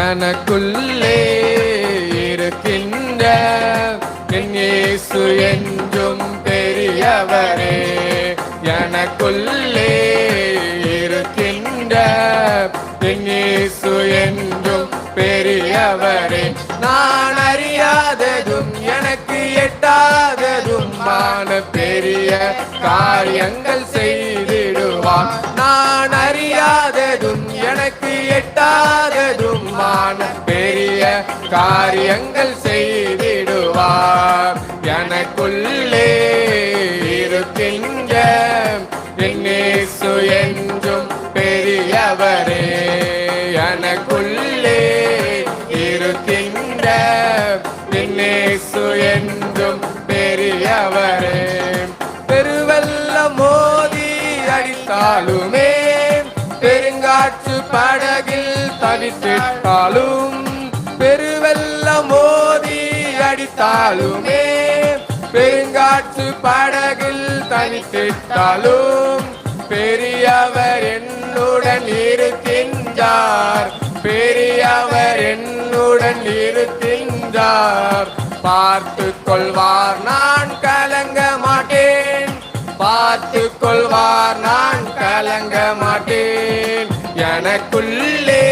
தனக்குள்ளே இருக்கின்ற இயேசு என்றும் பெரியவரே. எனக்குள்ளே இருக்கின்ற இயேசு என்றும் பெரியவரே. நான் அறியாததும் எனக்கு எட்டாததும் மான பெரிய காரியங்கள் செய்திடுவான். நான் அறியாததும் எனக்கு எட்டாத மான பெரிய காரியங்கள் செய்திடுவார். எனக்குள்ளே இருக்கின்ற என்னேசு என்றும் பெரியவரே. எனக்குள்ளே இருக்கின்ற என்னேசு என்றும் பெரியவரே. பெருவல்ல மோதி அடித்தாலுமே காற்று படகில் தனித்திட்டாலும் பெருவெல்ல மோதி அடித்தாலுமே பெருங்காற்று படகில் தனித்திட்டாலும் பெரியவர் என்னுடன் இருக்கின்றார் பெரியவர் என்னுடன் இருக்கின்றார். பார்த்து கொள்வார் நான் கலங்க மாட்டேன் பார்த்து கொள்வார் நான் கலங்க மாட்டேன். எனக்குள்ளே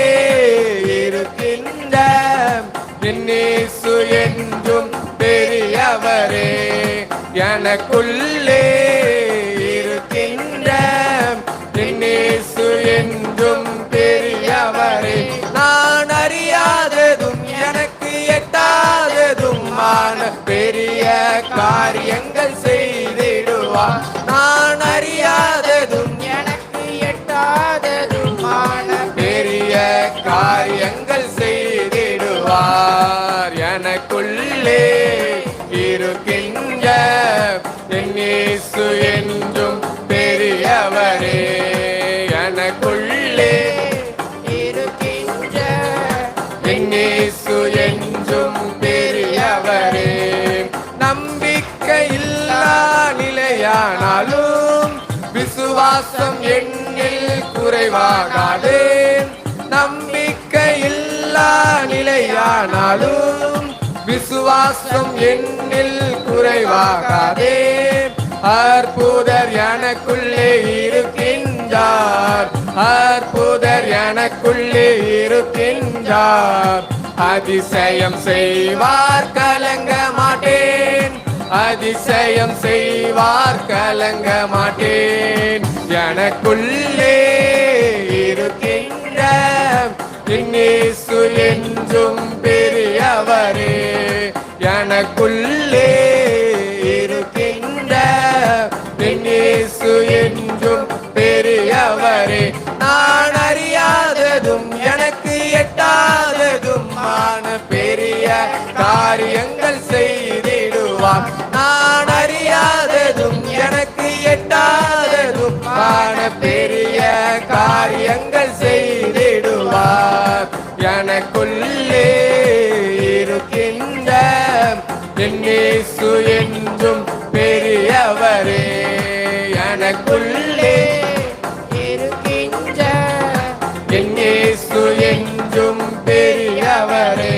இருக்கின்ற என்றும் பெரியவரே எனக்குள்ளே இருக்கின்ற என்றும் பெரியவரே. நான் அறியாததும் எனக்கு எட்டாததும் பெரிய காரியங்கள் உள்ளே இருக்கின்ற என்னேசு என்றும் பெரியவரே. எனக்குள்ளே இருக்கின்ற என்னேசு என்றும் பெரியவரே. நம்பிக்கையில்லா நிலையானாலும் விசுவாசம் எண்ணில் குறைவாகாது. நம்பிக்கையில்லா நிலையானாலும் விசுவாசம் என்னில் குறைவாகாதே. அற்புதர் எனக்குள்ளே இருக்கின்றார். அற்புதர் எனக்குள்ளே இருக்கின்றார். அதிசயம் செய்வார் கலங்க மாட்டேன். அதிசயம் செய்வார் கலங்க மாட்டேன். எனக்குள்ளே இன்னேசு என்றும் பெரியவரே எனக்குள்ளே இருக்கின்ற இன்னேசு என்றும் பெரியவரே நான் அறியாததும் எனக்கு எட்டாததும் பெரிய காரியங்கள் இயேசு என்றும் பெரியவரே எனக்குள்ளே இருக்கின்ற என் இயேசு என்றும் பெரியவரே.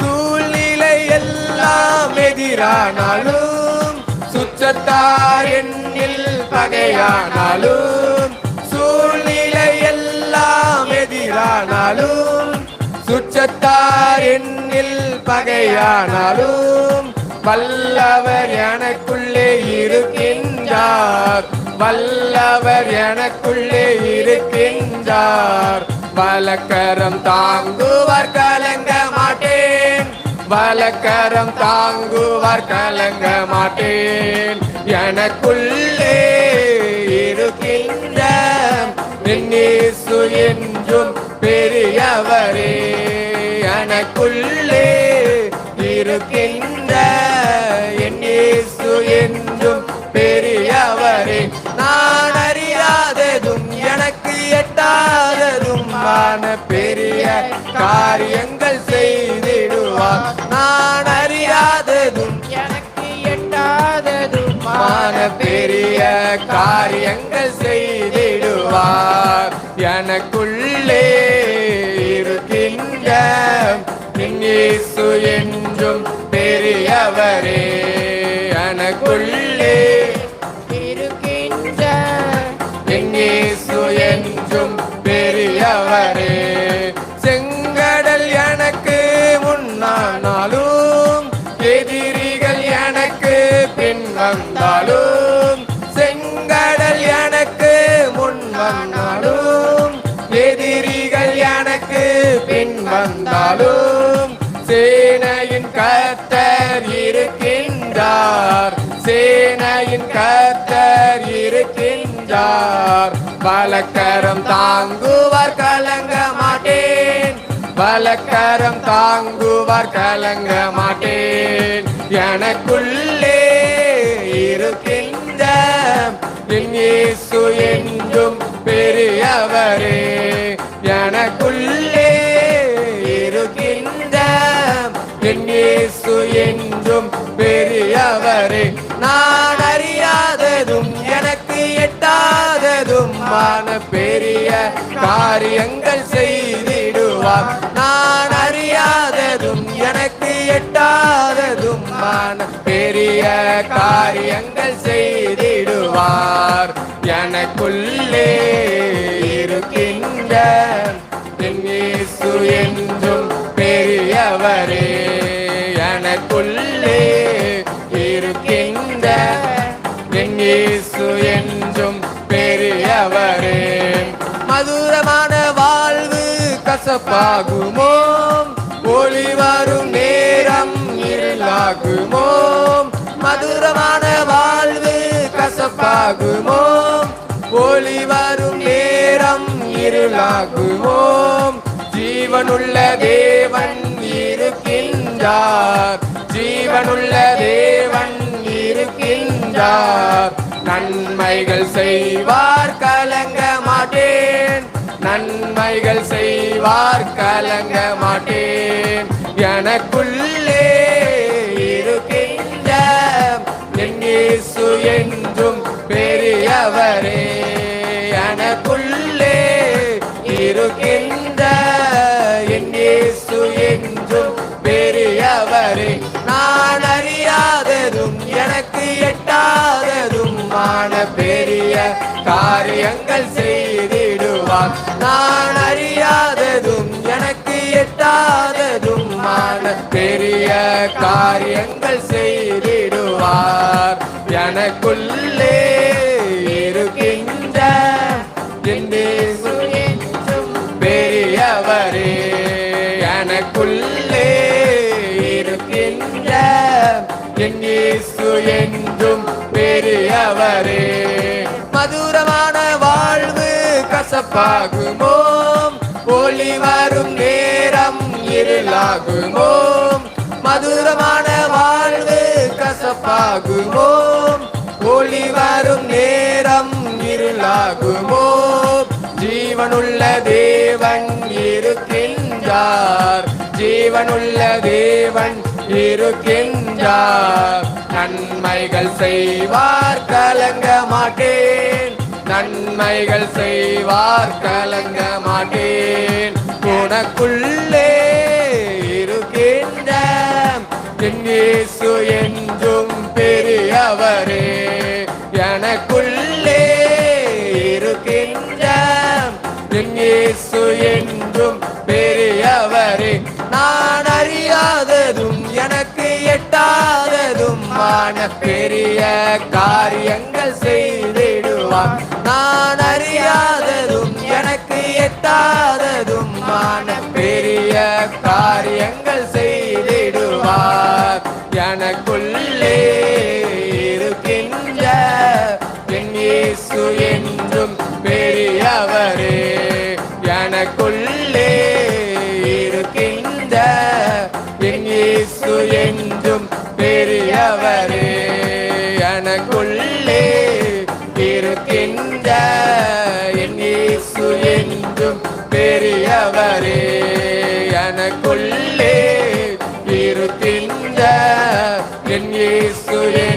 சூழ்நிலை எல்லாம் எதிரானாலும் சுற்றத்தார் எண்ணில் பகையானாலும் சூழ்நிலை எல்லாம் எதிரானாலும் சுற்றத்தார் எண்ணில் பகையானாலும் வல்லவர் எனக்குள்ளே இருக்கின்றார். வல்லவர் எனக்குள்ளே இருக்கின்றார். வலக்கரம் தாங்குவார் கலங்க மாட்டேன். வலக்கரம் தாங்குவார் கலங்க மாட்டேன். எனக்குள்ளே இருக்கின்ற என்றும் பெரியவரே. எனக்குள்ளே இருக்கின்ற காரியங்கள் செய்திடுவார். நான் அறியாததும் எனக்கு எட்டாததும் பெரிய காரியங்கள் செய்திடுவார். எனக்குள்ளே இருக்கின்ற இயேசு என்றும் பெரியவரே. எனக்குள்ளே இருக்கின்ற என் இயேசு என்றும் பெரியவரே. வந்தாலும் சேனையின் கத்தர் இருக்கின்றார். சேனையின் கத்தர் இருக்கின்றார். பலக்கரம் தாங்குவார் கலங்க மாட்டேன். பலக்கரம் தாங்குவார் கலங்க மாட்டேன். எனக்குள்ளே இருக்கின்ற இயேசு என்றும் பெரியவரே. எனக்குள்ளே இயேசு என்றும் பெரியவரே. நான் அறியாததும் எனக்கு எட்டாததும் மான பெரிய காரியங்கள் செய்திடுவார். நான் அறியாததும் எனக்கு எட்டாததும் மான பெரிய காரியங்கள் செய்திடுவார். எனக்குள்ளே இருக்கின்ற கசப்பாகுமோ ஒளி வரும் நேரம் இருளாகுமோ? மதுரமான வாழ்வு கசப்பாகுமோ ஒளி வரும் நேரம் இருளாகுமோ? ஜீவனுள்ள தேவன் இருக்கின்றார். ஜீவனுள்ள தேவன் இருக்கின்றார். நன்மைகள் செய்வார் கலங்க மாட்டேன். நன்மைகள் செய்வார் கலங்க மாட்டேன். எனக்குள்ளே இருக்கின்ற என் என்றும் பெரியவரே. எனக்குள்ளே இருக்கின்ற என் என்றும் பெரியவரே. நான் அறியாததும் எனக்கு எட்டாததும் மான பெரிய காரியங்கள் செய்திடுவார் நான் அறியாததும் எனக்கு எட்டாததும் பெரிய காரியங்கள் செய்திடுவார். எனக்குள்ளே இருக்கின்ற பெரியவரே. எனக்குள்ளே இருக்கின்ற என்றும் பெரியவரே. மதுரம கசப்பாகுமோ ஒளி வரும் நேரம் இருளாகுமோ மதுரமான வாழ்வு கசப்பாகுமோ ஒளி வரும் நேரம் இருளாகுமோ ஜீவனுள்ள தேவன் இருக்கின்றார். ஜீவனுள்ள தேவன் இருக்கின்றார். நன்மைகள் செய்வார் கலங்க மாட்டேன். நன்மைகள் செய்வார் கலங்க மாட்டேன். உனக்குள்ளே இருக்கின்ற இயேசு என்றும் பெரியவரே. எனக்குள்ளே இருக்கின்ற இயேசு என்றும் பெரியவரே. நான் அறியாததும் எனக்கு எட்டாததும் பெரிய காரியங்கள் செய்திடுவான். தனக்குள்ளே இருக்கின்ற என் இயேசு என்றும் பெரியவரே. எனக்குள்ளே இருக்கின்ற என் இயேசு என்றும் பெரியவரே. எனக்குள்ளே இருக்கின்ற என் இயேசு என்றும் பெரியவரே. எனக்குள்ளே இருக்கின்ற என் இயேசு